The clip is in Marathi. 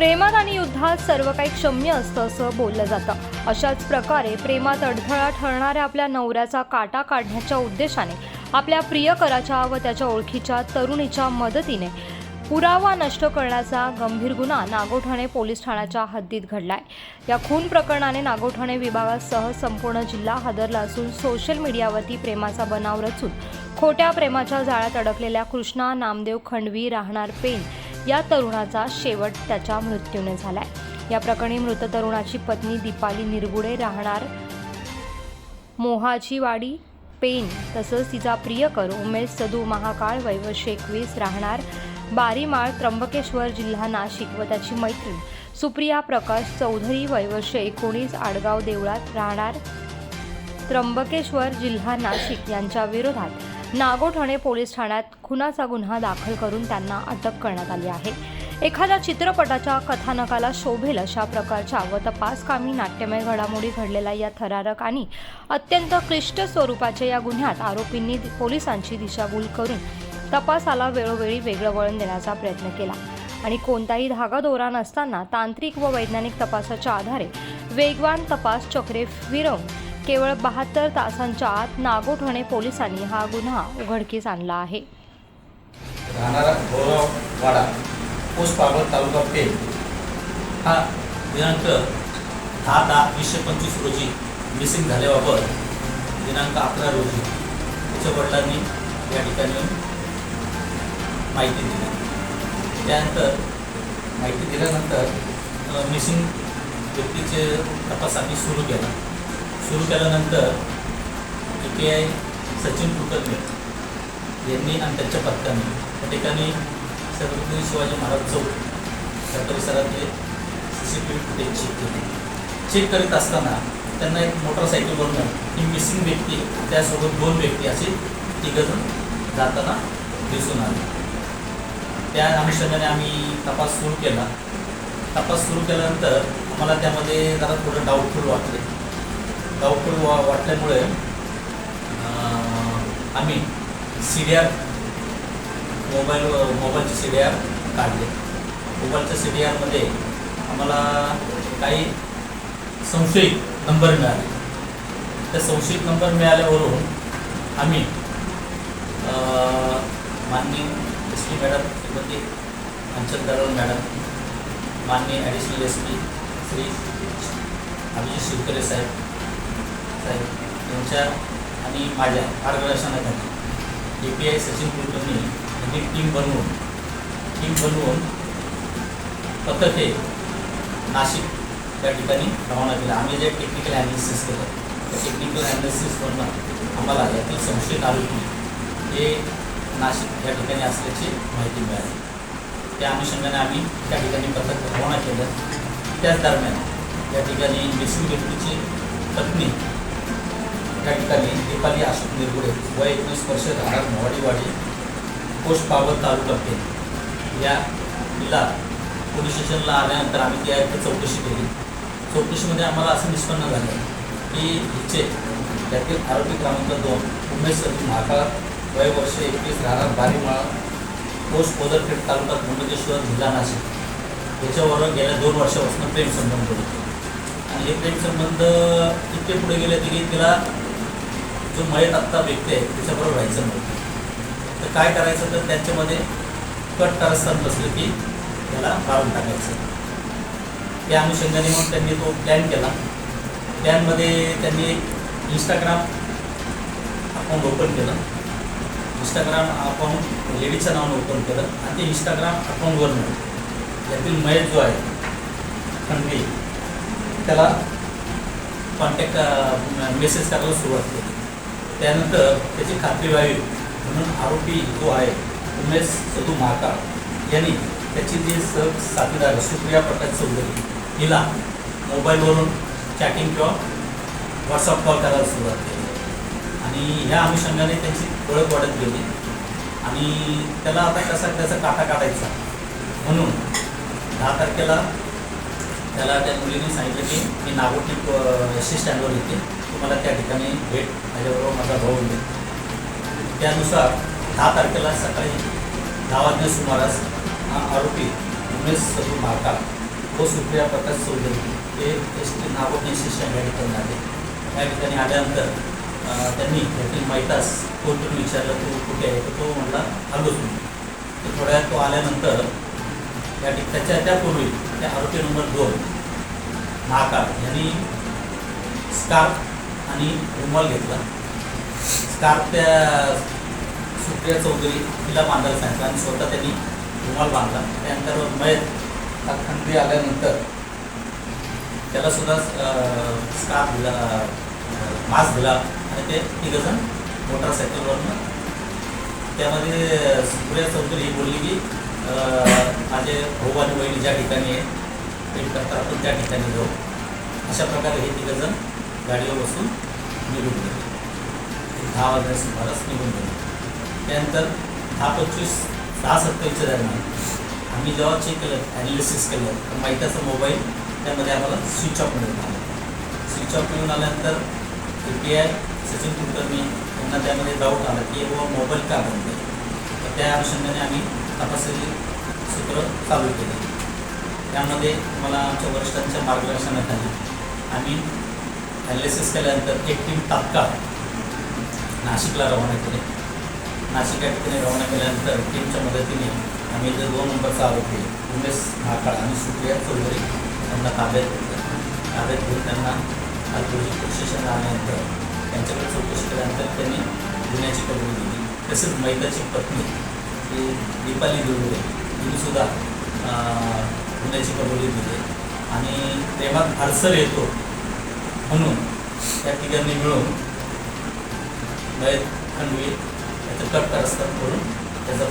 प्रेमात आणि युद्धात सर्व काही क्षम्य असतं असं बोललं जातं. अशाच प्रकारे प्रेमात अडथळा ठरणाऱ्या आपल्या नवऱ्याचा काटा काढण्याच्या उद्देशाने आपल्या प्रियकराच्या व त्याच्या ओळखीच्या तरुणीच्या मदतीने पुरावा नष्ट करण्याचा गंभीर गुन्हा नागोठाणे पोलीस ठाण्याच्या हद्दीत घडलाय. या खून प्रकरणाने नागोठाणे विभागासह संपूर्ण जिल्हा हादरला असून सोशल मीडियावरती प्रेमाचा बनाव रचून खोट्या प्रेमाच्या जाळ्यात अडकलेल्या कृष्णा नामदेव खंडवी राहणार पेन या तरुणाचा शेवट त्याच्या मृत्यूने झालाय. या प्रकरणी मृत तरुणाची पत्नी दीपाली निरगुडे राहणार. मोहाची वाडी पेन तसंच तिचा प्रियकर उमेश सदू महाकाळ वैवश एकवीस राहणार. बारीमाळ त्र्यंबकेश्वर जिल्हा नाशिक व त्याची मैत्रीण सुप्रिया प्रकाश चौधरी वैवर्ष एकोणीस आडगाव देवळात राहणार. त्र्यंबकेश्वर जिल्हा नाशिक यांच्या विरोधात नागोठणे पोलीस ठाण्यात खुनाचा गुन्हा दाखल करून त्यांना अटक करण्यात आली आहे. एखाद्या चित्रपटाच्या कथानकाला शोभेल अशा प्रकारच्या व तपासकामी नाट्यमय घडामोडी घडलेल्या या थरारक आणि अत्यंत क्लिष्ट स्वरूपाच्या या गुन्ह्यात आरोपींनी पोलिसांची दिशाभूल करून तपासाला वेळोवेळी वेगळं वळण देण्याचा प्रयत्न केला. आणि कोणताही धागादोरा नसताना तांत्रिक व वैज्ञानिक तपासाच्या आधारे वेगवान तपास चक्रे फिरवून केवळ बहात्तर तासांच्या आत नागोठणे पोलिसांनी हा गुन्हा उघडकीस आणला आहे. राहणारा गौरववाडा पोस्ट पाबळ तालुका पेन हा दिनांक दहा दहा वीसशे पंचवीस रोजी मिसिंग झाल्याबाबत दिनांक अकरा रोजी त्याच्या वडिलांनी या ठिकाणी माहिती दिली. त्यानंतर माहिती दिल्यानंतर मिसिंग व्यक्तीचे तपास आम्ही सुरू केला. सुरू केल्यानंतर A P I Sachin Kulkarni यांनी आणि त्यांच्या पत्त्याने त्या ठिकाणी छत्रपती शिवाजी महाराज चौक त्या परिसरातले C C T V footage check केले. चेक करीत असताना त्यांना एक मोटरसायकलवरनं ही मिसिंग व्यक्ती त्यासोबत दोन व्यक्ती असे तिघजण जाताना दिसून आले. त्या अनुषंगाने आम्ही तपास सुरू केला. तपास सुरू केल्यानंतर आम्हाला त्यामध्ये जरा थोडं डाऊटफुल वाटले. डाऊटफुल वा वाटल्यामुळे आम्ही सी डी आर मोबाईल मोबाईलचे सी डी आर काढले. मोबाईलच्या सी डी आरमध्ये आम्हाला काही संशयित नंबर मिळाले. त्या संशयित नंबर मिळाल्यावरून आम्ही माननीय एस पी मॅडम श्रीमती अंचल दरवळ मॅडम माननीय additional S P Shri Abhijit Shivkare साहेब साहेब यांच्या आणि माझ्या मार्गदर्शनाखाली. A P I Sachin Kulkarni यांनी टीम बनवून टीम बनवून पथके नाशिक त्या ठिकाणी रवाना केलं. आम्ही जे टेक्निकल ॲनालिसिस केलं त्या टेक्निकल ॲनालिसिसवरनं आम्हाला यातील संशयित आरोपी हे नाशिक या ठिकाणी असल्याची माहिती मिळाली. त्या अनुषंगाने आम्ही त्या ठिकाणी पथक रवाना केलं. त्याच दरम्यान या ठिकाणी मिसिंग व्यक्तीची पत्नी त्या ठिकाणी दीपाली अशोक निरगुडे वय एकवीस वर्ष राहणार मोवाडीवाडी पोस्ट पावत तालुका पेन या तिला पोलीस स्टेशनला आल्यानंतर आम्ही त्या इथे चौकशी केली. चौकशीमध्ये आम्हाला असं निष्पन्न झालं की हिचे त्यातील आरोपी क्रमांक दोन उमेश सती महाकाळ वय वर्ष एकवीस राहणार बारीमाळा पोस्ट कोदरखेड तालुका त्र्यंबकेश्वर जिल्हा नाशिक. याच्यावर गेल्या दोन वर्षापासून प्रेमसंबंध होते. आणि हे प्रेम संबंध इतके पुढे गेले होते की तिला जो मयत आत्ता व्यक्ती आहे त्याच्याबरोबर व्हायचं नव्हतं तर काय करायचं? तर त्यांच्यामध्ये कट कारस्थान बसलं की त्याला काढून टाकायचं. त्या अनुषंगाने मग त्यांनी तो प्लॅन केला. प्लॅनमध्ये त्यांनी इंस्टाग्राम अकाउंट ओपन केलं. इंस्टाग्राम अकाउंट लेडीच्या नावानं ओपन केलं. आणि ते इंस्टाग्राम अकाउंटवरनं यातील मयत जो आहे खंडवी त्याला कॉन्टॅक्ट मेसेज करायला सुरुवात केली. त्यानंतर त्याची खात्री व्हावी म्हणून आरोपी जो आहे उमेश सदू महाकाळ यांनी त्याची जी सह साथीदार सुप्रिया प्रकाश चौधरी हिला मोबाईलवरून चॅटिंग किंवा व्हॉट्सअप कॉल करायला सुरुवात केली. आणि ह्या अनुषंगाने त्याची ओळख वाढत गेली. आणि त्याला आता कसा त्याचा काटा काढायचा? म्हणून दहा तारखेला त्याला त्या मुलीने सांगितलं की मी नागोटी एस स्टँडवर येते. तुम्हाला त्या ठिकाणी भेट माझ्याबरोबर माझा भाऊ येईल. त्यानुसार दहा तारखेला सकाळी दहा वाजण्या सुमारास हा आरोपी उमेश सदू महाकाळ व सुप्रिया प्रकाश चौधरी हे एस टी नागोटी स्टेशन या ठिकाणी आले. त्या ठिकाणी आल्यानंतर त्यांनी त्यातील माहितास कोणतरी विचारलं तू कुठे आहे? तर तो म्हणला आलोच मी थोड्या तो आल्यानंतर त्या त्याच्या त्यापूर्वी त्या आरोपी नंबर दोन महाकाळ यांनी स्कार्फ आणि रुमाल घेतला. स्कार्फ त्या सुप्रिया चौधरी तिला बांधायला सांगितलं आणि स्वतः त्यांनी रुमाल बांधला. त्यानंतर मयत खंडी आल्यानंतर त्याला सुद्धा स्कार्फ दिला मास्क दिला आणि ते तिघंजण मोटरसायकलवरनं त्यामध्ये सुप्रिया चौधरी ही बोलली की माझे भाऊ आणि बहीण ज्या ठिकाणी आहे भेट करता आपण त्या ठिकाणी जाऊ. अशा प्रकारे हे तिघंजण गाडीवर बसून निघून गेले. दहा वाजण्या सुमारास निघून गेले. त्यानंतर दहा पंचवीस दहा सत्तावीसच्या दरम्यान आम्ही जेव्हा चेक केलं ॲनालिसिस केलं तर माहिताचा मोबाईल त्यामध्ये आम्हाला स्विच ऑफ मिळून आला. स्विच ऑफ मिळून आल्यानंतर A P I Sachin Kulkarni यांना त्यामध्ये डाऊट आला की बाबा मोबाईल का बंद तर त्या अनुषंगाने आम्ही तपासली सूत्र चालू केले. त्यामध्ये मला आमच्या वरिष्ठांच्या मार्गदर्शनाखाली आम्ही ॲनालिसिस केल्यानंतर एक टीम तात्काळ नाशिकला रवाना केले. नाशिक या ठिकाणी रवाना केल्यानंतर टीमच्या मदतीने आम्ही जे दोन नंबरचा आरोपी उमेश महाकाळ आणि सुप्रिया चौधरी यांना ताब्यात ताब्यात घेऊन त्यांना आज रोजी आल्यानंतर त्यांच्याकडे चौकशी केल्यानंतर त्यांनी गुन्ह्याची कबुली दिली. तसेच मैताची पत्नी ही दीपाली दुर्वे हिनेसुद्धा अं, गुन्ह्याची कबुली दिली आणि प्रेमात अडसर येतो म्हणून त्या ठिकाणी मिळून खंडवी त्याचं कट असतात करून त्याचा